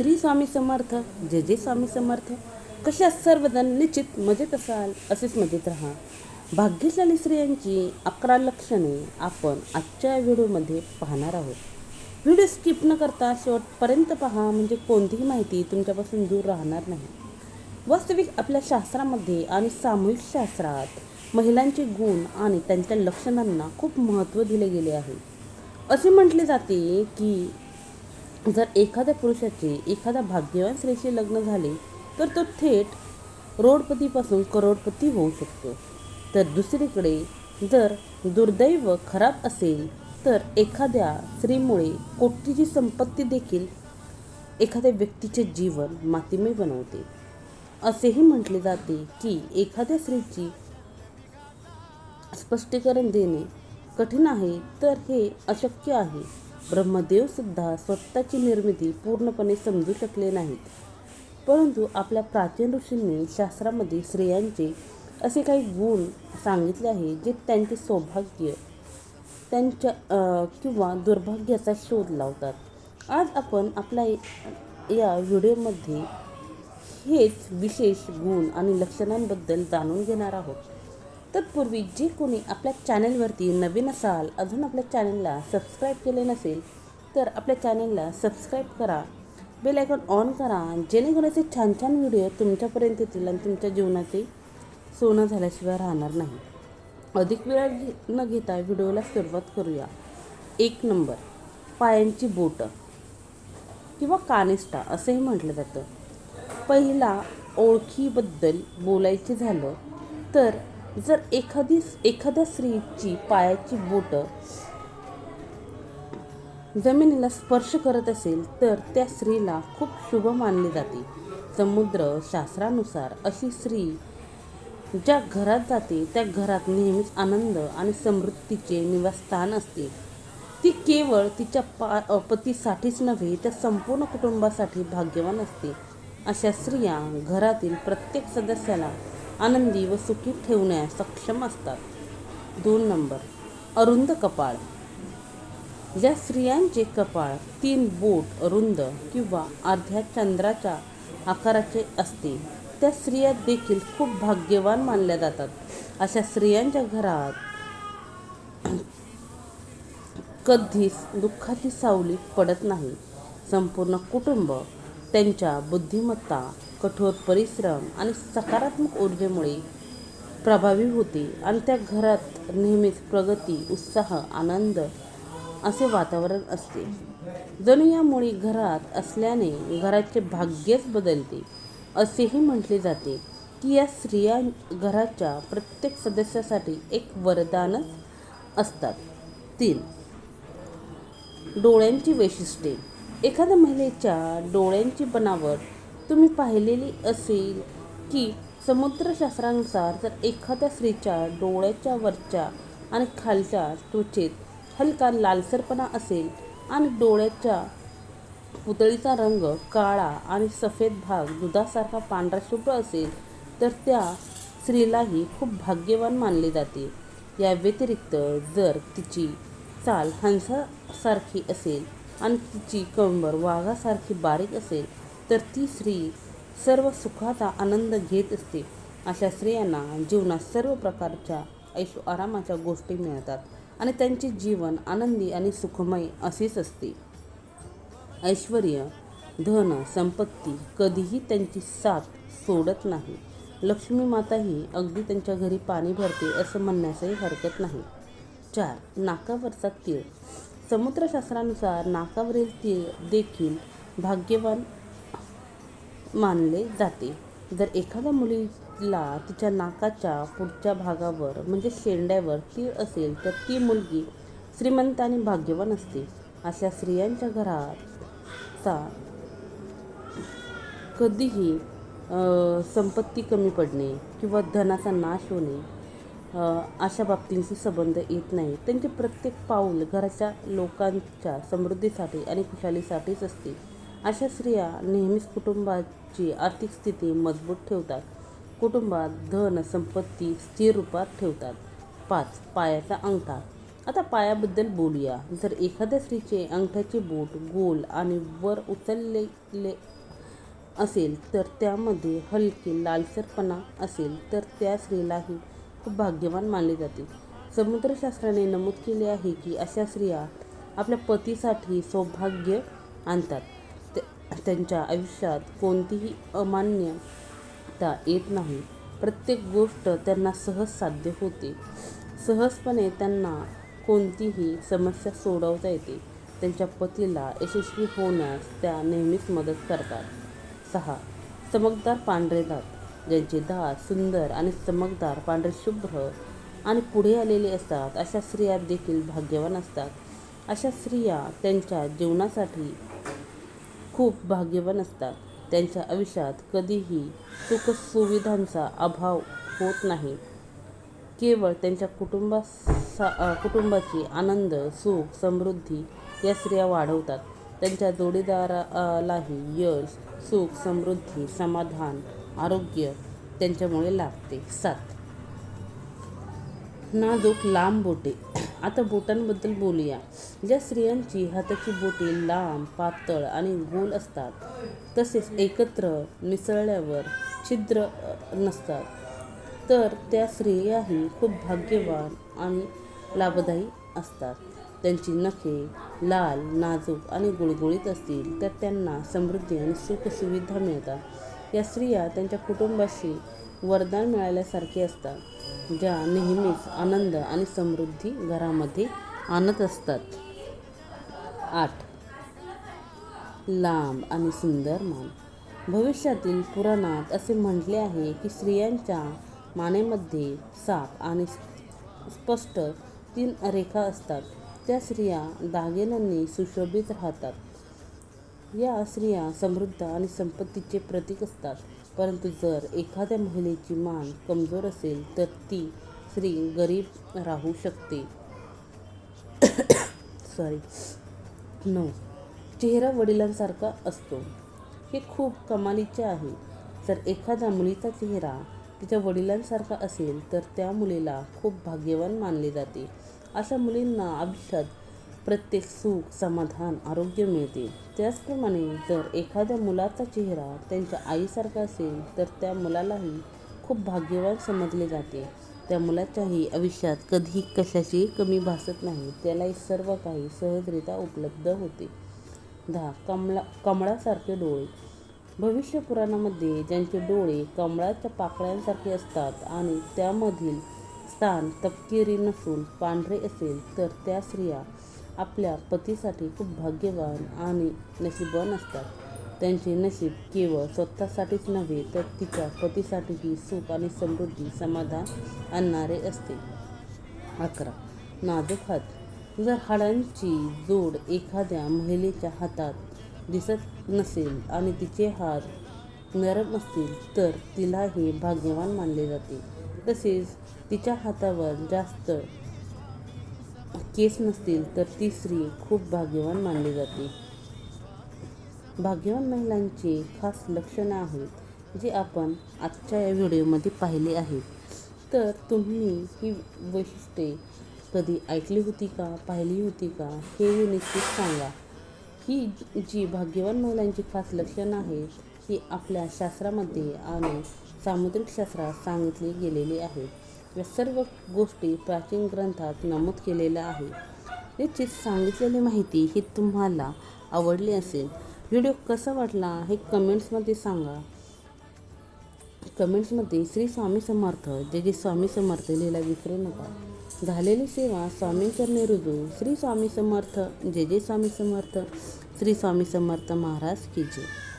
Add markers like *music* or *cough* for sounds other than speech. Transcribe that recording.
श्री स्वामी समर्थ जे जे स्वामी समर्थ. कशा सर्वजण निश्चित मजेत असाल असेच मजेत राहा. भाग्यशाली स्त्रियांची अकरा लक्षणे आपण आजच्या व्हिडिओमध्ये पाहणार आहोत. व्हिडिओ स्किप न करता शेवटपर्यंत पहा म्हणजे कोणतीही माहिती तुमच्यापासून दूर राहणार नाही. वास्तविक आपल्या शास्त्रामध्ये आणि सामूहिक शास्त्रात महिलांचे गुण आणि त्यांच्या लक्षणांना खूप महत्त्व दिले गेले आहे. असे म्हटले जाते की जर एखाद्या पुरुषाचे एखाद्या भाग्यवान स्त्रीशी लग्न झाले तर तो थेट रोडपतीपासून करोडपती होऊ शकतो. तर दुसरीकडे जर दुर्दैव खराब असेल तर एखाद्या स्त्रीमुळे कोटीची संपत्ती देखील एखाद्या व्यक्तीचे जीवन मातीमय बनवते. असेही म्हटले जाते की एखाद्या स्त्रीची स्पष्टीकरण देणे कठीण आहे तर हे अशक्य आहे. ब्रह्मदेवसुद्धा स्वतःची निर्मिती पूर्णपणे समजू शकले नाहीत. परंतु आपल्या प्राचीन ऋषींनी शास्त्रामध्ये स्त्रियांचे असे काही गुण सांगितले आहे जे त्यांचे सौभाग्य त्यांच्या किंवा दुर्भाग्याचा शोध लावतात. आज आपण आपल्या या व्हिडिओमध्ये हेच विशेष गुण आणि लक्षणांबद्दल जाणून घेणार आहोत. तत्पूर्वी जे कोणी आपल्या चॅनलवरती नवीन असाल अजून आपल्या चॅनलला सबस्क्राईब केले नसेल तर आपल्या चॅनलला सबस्क्राईब करा बेल आयकॉन ऑन करा जेणेकरून असे छान छान व्हिडिओ तुमच्यापर्यंत येतील आणि तुमच्या जीवनाचे सोनं झाल्याशिवाय राहणार नाही. अधिक वेळ घे- न घेता व्हिडिओला सुरुवात करूया. एक नंबर पायांची बोटं किंवा कानिष्ठा असंही म्हटलं जातं. पहिला ओळखीबद्दल बोलायचे झालं तर जर एखादी एखाद्या स्त्रीची पायाची बोटं जमिनीला स्पर्श करत असेल तर त्या स्त्रीला खूप शुभ मानले जाते. समुद्र शास्त्रानुसार अशी स्त्री ज्या घरात जाते त्या घरात नेहमीच आनंद आणि समृद्धीचे निवासस्थान असते. ती केवळ तिच्या पा पतीसाठीच नव्हे तर संपूर्ण कुटुंबासाठी भाग्यवान असते. अशा स्त्रिया घरातील प्रत्येक सदस्याला आनंदी व सुखी ठेवण्यास सक्षम असतात. दोन नंबर अरुंद कपाळ. ज्या स्त्रियांचे कपाळ तीन बोट अरुंद किंवा अर्ध्या चंद्राच्या आकाराचे असते त्या स्त्रिया देखील खूप भाग्यवान मानल्या जातात. अशा स्त्रियांच्या घरात कधीच दुःखाची सावली पडत नाही. संपूर्ण कुटुंब त्यांच्या बुद्धिमत्ता कठोर परिश्रम आणि सकारात्मक ऊर्जेमुळे प्रभावी होते. आणि त्या घरात नेहमीच प्रगती उत्साह आनंद असे वातावरण असते. जणू या मुळी घरात असल्याने घराचे भाग्यच बदलते असेही म्हटले जाते की या स्त्रिया घराच्या प्रत्येक सदस्यासाठी एक वरदानच असतात. तीन डोळ्यांची वैशिष्ट्ये. एखाद्या महिलेच्या डोळ्यांची बनावट तुम्ही पाहिलेली असेल की समुद्रशास्त्रानुसार जर एखाद्या स्त्रीच्या डोळ्याच्या वरच्या आणि खालच्या त्वचेत हलका लालसरपणा असेल आणि डोळ्याच्या पुतळीचा रंग काळा आणि सफेद भाग दुधासारखा पांढरा शुभ्र असेल तर त्या स्त्रीलाही खूप भाग्यवान मानले जाते. या व्यतिरिक्त जर तिची चाल हंसासारखी असेल आणि तिची कंबर वाघासारखी बारीक असेल तर ती स्त्री सर्व सुखाचा आनंद घेत असते. अशा स्त्रियांना जीवनात सर्व प्रकारच्या ऐशो आरामाच्या गोष्टी मिळतात आणि त्यांचे जीवन आनंदी आणि सुखमय असेच असते. ऐश्वर धन संपत्ती कधीही त्यांची साथ सोडत नाही. लक्ष्मी माताही अगदी त्यांच्या घरी पाणी भरते असं म्हणण्यासही हरकत नाही. चार नाकावरचा तीळ. समुद्रशास्त्रानुसार नाकावरील तीळ देखील भाग्यवान मानले जाते. जर एखाद्या मुलीला तिच्या नाकाच्या पुढच्या भागावर म्हणजे शेंड्यावर तीळ असेल तर ती मुलगी श्रीमंत आणि भाग्यवान असते. अशा स्त्रियांच्या घराचा कधीही संपत्ती कमी पडणे किंवा धनाचा नाश होणे अशा बाबतींशी संबंध येत नाही. त्यांचे प्रत्येक पाऊल घराच्या लोकांच्या समृद्धीसाठी आणि खुशालीसाठीच असते. अशा स्त्रिया नेहमीच कुटुंबाची आर्थिक स्थिती मजबूत ठेवतात. कुटुंबात धन संपत्ती स्थिर रूपात ठेवतात. पाच पायाचा अंगठा. आता पायाबद्दल बोलूया. जर एखाद्या स्त्रीचे अंगठ्याचे बोट गोल आणि वर उचललेले असेल तर त्यामध्ये हलके लालसरपणा असेल तर त्या स्त्रीलाही खूप भाग्यवान मानले जाते. समुद्रशास्त्राने नमूद केले आहे की अशा स्त्रिया आपल्या पतीसाठी सौभाग्य आणतात. त्यांच्या आयुष्यात कोणतीही अमान्यता येत नाही. प्रत्येक गोष्ट त्यांना सहज साध्य होते. सहजपणे त्यांना कोणतीही समस्या सोडवता येते. त्यांच्या पतीला यशस्वी होण्यास त्या नेहमीच मदत करतात. सहा. चमकदार पांढरे दात ज्यांचे दात सुंदर आणि चमकदार पांढरे शुभ्र आणि पुढे आलेले असतात अशा स्त्रिया देखील भाग्यवान असतात. अशा स्त्रिया त्यांच्या जीवनासाठी खूप भाग्यवान असतात. त्यांच्या आयुष्यात कधीही सुखसुविधांचा अभाव होत नाही. केवळ त्यांच्या कुटुंबासा सा कुटुंबाची आनंद सुख समृद्धी या स्त्रिया वाढवतात. त्यांच्या जोडीदारालाही यश सुख समृद्धी समाधान आरोग्य त्यांच्यामुळे लाभते. सात. नाजूक लांब बोटे. आता बोटांबद्दल बोलूया. ज्या स्त्रियांची हाताची बोटे लांब पातळ आणि गोल असतात तसेच एकत्र मिसळल्यावर छिद्र नसतात. तर त्या स्त्रियाही खूप भाग्यवान आणि लाभदायी असतात. त्यांची नखे लाल नाजूक आणि गुळगुळीत असतील तर त्यांना समृद्धी आणि सुखसुविधा मिळतात. या स्त्रिया त्यांच्या कुटुंबाशी वरदान मिळाल्यासारखे असतात ज्या नेहमीच आनंद आणि समृद्धी घरामध्ये आणत असतात. आठ. लांब आणि सुंदर मान. भविष्यातील पुराणात असे म्हटले आहे की स्त्रियांच्या मानेमध्ये साप आणि स्पष्ट तीन रेखा असतात. त्या स्त्रिया दागिन्यांनी सुशोभित राहतात. या स्त्रिया समृद्ध आणि संपत्तीचे प्रतीक असतात. परंतु जर एखाद्या महिलेची मान कमजोर असेल तर ती स्त्री गरीब राहू शकते. *coughs* सॉरी नऊ चेहरा वडिलांसारखा असतो. हे खूप कमालीचे आहे. जर एखाद्या मुलीचा चेहरा तिच्या वडिलांसारखा असेल तर त्या मुलीला खूप भाग्यवान मानले जाते. अशा मुलींना आयुष्यात प्रत्येक सुख समाधान आरोग्य मिळते. त्याचप्रमाणे जर एखाद्या मुलाचा चेहरा त्यांच्या आईसारखा असेल तर त्या मुलालाही खूप भाग्यवान समजले जाते. त्या मुलाच्याही आयुष्यात कधीही कशाची कमी भासत नाही. त्यालाही सर्व काही सहजरित्या उपलब्ध होते. दहा कमळा कमळासारखे डोळे. भविष्य पुराणामध्ये ज्यांचे डोळे कमळाच्या पाकळ्यांसारखे असतात आणि त्यामधील स्थान तपकिरी नसून पांढरे असेल तर त्या स्त्रिया आपल्या पतीसाठी खूप भाग्यवान आणि नशीबवान असतात. त्यांचे नशीब केवळ स्वतःसाठीच नव्हे तर तिच्या पतीसाठीही सुख आणि समृद्धी समाधान आणणारे असते. अकरा. नाजूक हात. जर हाडांची जोड एखाद्या महिलेच्या हातात दिसत नसेल आणि तिचे हात नरम असतील तर तिलाही भाग्यवान मानले जाते. तसेच तिच्या हातावर जास्त केस नसतील तर ती स्त्री खूप भाग्यवान मानली जाते. भाग्यवान महिलांची खास लक्षणं आहेत जे आपण आजच्या या व्हिडिओमध्ये पाहिले आहेत. तर तुम्ही ही वैशिष्ट्ये कधी ऐकली होती का पाहिली होती का हेही निश्चित सांगा. ही जी भाग्यवान महिलांची खास लक्षणं आहेत ही आपल्या शास्त्रामध्ये आणि सामुद्रिक शास्त्रात सांगितली गेलेली आहेत. या सर्व गोष्टी प्राचीन ग्रंथात नमूद केलेल्या आहेत. निश्चित सांगितलेली माहिती ही तुम्हाला आवडली असेल. व्हिडिओ कसा वाटला हे कमेंट्समध्ये सांगा. कमेंट्समध्ये श्री स्वामी समर्थ जे जे स्वामी समर्थ लिहायला विसरू नका झालेली सेवा स्वामींकरणे रुजू. श्री स्वामी समर्थ जे जे स्वामी समर्थ श्री स्वामी समर्थ महाराज की जय.